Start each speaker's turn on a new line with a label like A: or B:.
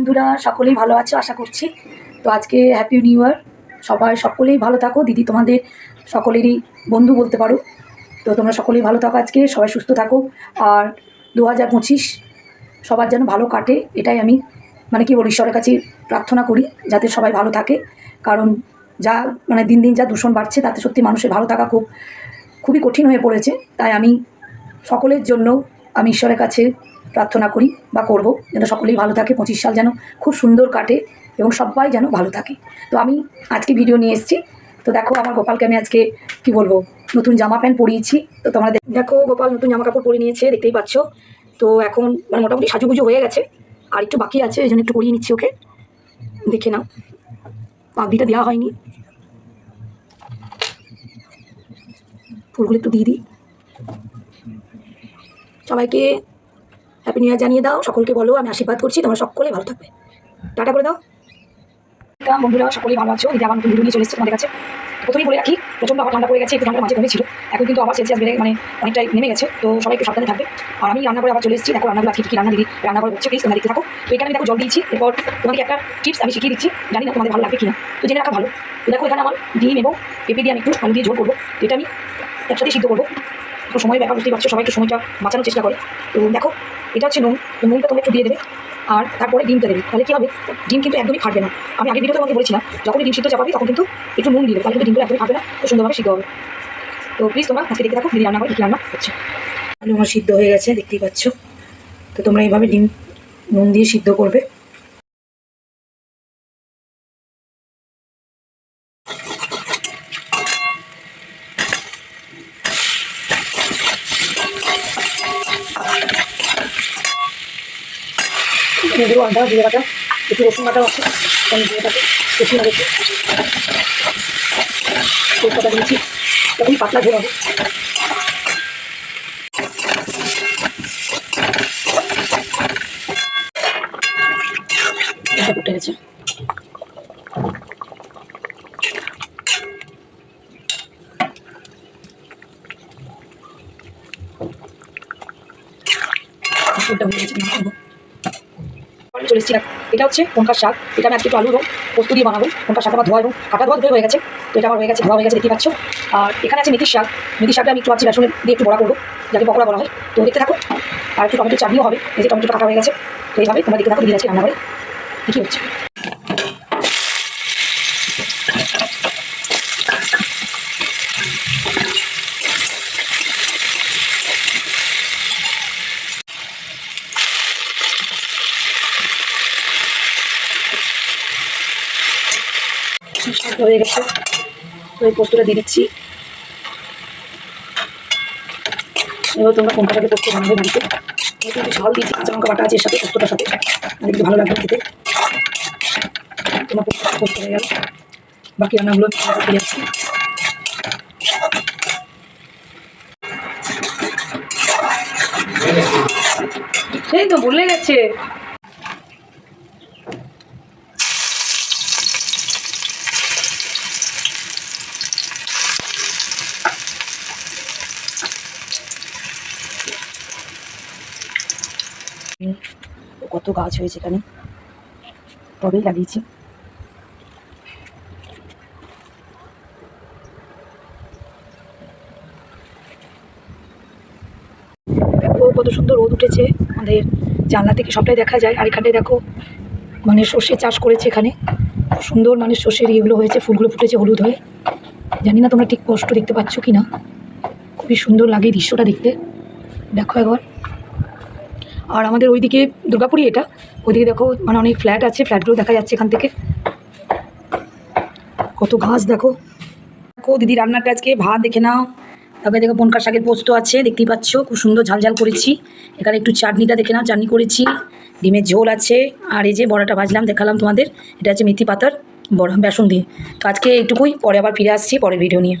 A: বন্ধুরা, সকলেই ভালো আছো? আশা করছি। তো আজকে হ্যাপি নিউ ইয়ার সবাই সকলেই ভালো থাকো। দিদি তোমাদের সকলেরই বন্ধু বলতে পারো। তো তোমরা সকলেই ভালো থাকো আজকে। সবাই সুস্থ থাকো। আর দু হাজার পঁচিশ সবার যেন ভালো কাটে, এটাই আমি মানে কি বলি ঈশ্বরের কাছে প্রার্থনা করি, যাতে সবাই ভালো থাকে। কারণ যা মানে দিন দিন যা দূষণ বাড়ছে, তাতে সত্যি মানুষের ভালো থাকা খুব, খুবই কঠিন হয়ে পড়েছে। তাই আমি সকলের জন্য আমি ঈশ্বরের কাছে প্রার্থনা করি বা করব যেন সকলেই ভালো থাকে, পঁচিশ সাল যেন খুব সুন্দর কাটে এবং সবাই যেন ভালো থাকে। তো আমি আজকে ভিডিও নিয়ে এসেছি। তো দেখো আমার গোপালকে আমি আজকে কি বলব, নতুন জামা প্যান্ট পরিয়েছি। তো তোমরা দেখ- গোপাল নতুন জামা কাপড় পরে নিয়েছে, দেখতেই পাচ্ছ। তো এখন মানে মোটামুটি সাজুগুজু হয়ে গেছে। আর একটু বাকি আছে, এই জন্য একটু পরিয়ে নিচ্ছি ওকে। দেখে নাও। পাগড়িটা দেওয়া হয়নি। ফুলগুলো একটু দিয়ে দিই। সবাইকে হ্যাপি নিউ ইয়ার জানিয়ে দাও। সকলকে বলো, আমি আশীর্বাদ করছি। তোমরা সকলে ভালো থাকবে। টাটা করে দাও। বন্ধুরা, সকলেই ভালো আছো? দিদি আবার নতুন ভিডিও চলে এসেছে তোমাদের কাছে। প্রথমেই বলে রাখি, প্রচণ্ড আবার ঠান্ডা পড়ে গেছে, একটু ঠান্ডা মাঝে কমেছিল এখন কিন্তু আবার সেলসিয়াস বেড়ে মানে অনেকটাই নেমে গেছে। তো সবাই একটু সাবধানে থাকবে। আর আমি রান্না করে আবার চলে এসেছি। দেখো রান্নাগুলো আজকে কী রান্না দিদি, রান্না করে হচ্ছে প্লিজ তোমরা দেখতে থাকো। তো এখানে দেখো জল দিয়েছি। এরপর তোমাকে একটা টিপস আমি শিখিয়ে দিচ্ছি। জানি না তোমাদের ভালো লাগবে কিনা। তো জেনে রাখা ভালো। দেখো এখানে আমার ডিম এবং পেঁপে দিয়ে আমি একটু আলু দিয়ে ঝোল করব। এটা আমি একসাথে সিদ্ধ করব। তো সময়, ব্যাপার বুঝতেই পারছ, সবাই একটু সময়টা বাঁচানোর চেষ্টা করে। তো দেখো, এটা হচ্ছে নুন নুনটা তোমরা একটু দিয়ে দেবে, আর তারপরে ডিমটা দেবে। তাহলে কী হবে? ডিম কিন্তু একদমই ফাটবে না। আমি আগের ভিডিওতে তোমাকে বলেছিলাম, যখনই ডিম সিদ্ধ চাপাবে, তখন কিন্তু একটু নুন দিবে, তাহলে কিন্তু ডিমগুলো একদমই ফাটবে না তো সুন্দরভাবে সিদ্ধ হবে। তো প্লিজ তোমরা আজকে দেখতে থাকো দিদি রান্না করে রান্না হচ্ছে। আলু আমার সিদ্ধ হয়ে গেছে, দেখতেই পাচ্ছ। তো তোমরা এইভাবে ডিম, নুন দিয়ে সিদ্ধ করবে। দিয়ে দেবো আদা একটু রসুন আছে তেজপাতা দিয়েছি তখন পাতলা ফুটে গেছে। গেছে চলে এসেছি। এটা হচ্ছে লঙ্কার শাক। এটা আমি আজকে একটু আলু এবং পোস্ত দিয়ে বানাবো। লঙ্কার শাক আমার ধোয়া এবং কাটা ধোয়া দুটোই হয়ে গেছে। তো এটা আমার হয়ে গেছে, ধোয়া হয়ে গেছে দেখতে পাচ্ছ। আর এখানে আছে মেথির শাক। মেথির শাকটা আমি একটু আছি বেসনে দিয়ে একটু বড়া করব, যাতে পকোড়া বলা হয়। তো দেখতে থাকো। আর একটু টমেটো চাটনিও হবে। এই যে টমেটোটা কাটা হয়ে গেছে। তো এইভাবে তোমরা দেখতে থাকো দিন আজকে রান্না করে। কী হচ্ছে? হয়ে গেছে। তো এই পোস্তটা দিয়ে দিচ্ছি। এবার তোমরা কোনটা সাথে পোস্ত বানাবে বাড়িতে? আমি কিন্তু ঝাল দিয়েছি কাঁচা লঙ্কা বাটা আছে এর সাথে, পোস্তটার সাথে। মানে একটু ভালো লাগবে খেতে। তোমার পোস্ত পোস্ত হয়ে গেল। বাকি রান্নাগুলো ফিরে আসছি সেই তো বলে গেছে কত গাছ হয়েছে এখানে? তবেই লাগিয়েছি। দেখো, কত সুন্দর রোদ উঠেছে। আমাদের জানলা থেকে সবটাই দেখা যায়। আর এখানটায় দেখো মানে সর্ষে চাষ করেছে এখানে। সুন্দর মানে সর্ষের ইয়েগুলো হয়েছে, ফুলগুলো ফুটেছে হলুদ হয়ে। জানি না তোমরা ঠিক কষ্ট দেখতে পাচ্ছ কি না খুবই সুন্দর লাগে দৃশ্যটা দেখতে। দেখো একবার। আর আমাদের ওইদিকে দুর্গাপুরি এটা। ওইদিকে দেখো মানে অনেক ফ্ল্যাট আছে ফ্ল্যাটগুলো দেখা যাচ্ছে এখান থেকে। কত ঘাস দেখো। দেখো, দিদি রান্নাটা আজকে ভাত দেখে নাও। তারপরে দেখো পনকার শাকের পোস্ত আছে, দেখতেই পাচ্ছ, খুব সুন্দর ঝাল ঝাল করেছি। এখানে একটু চাটনিটা দেখে নাও, চাটনি করেছি। ডিমের ঝোল আছে, আর এই যে বড়াটা ভাজলাম, দেখালাম তোমাদের। এটা হচ্ছে মেথি পাতার বড়া, বেসন দিয়ে। তো আজকে এইটুকুই, পরে আবার ফিরে আসছি, পরের ভিডিও নিয়ে।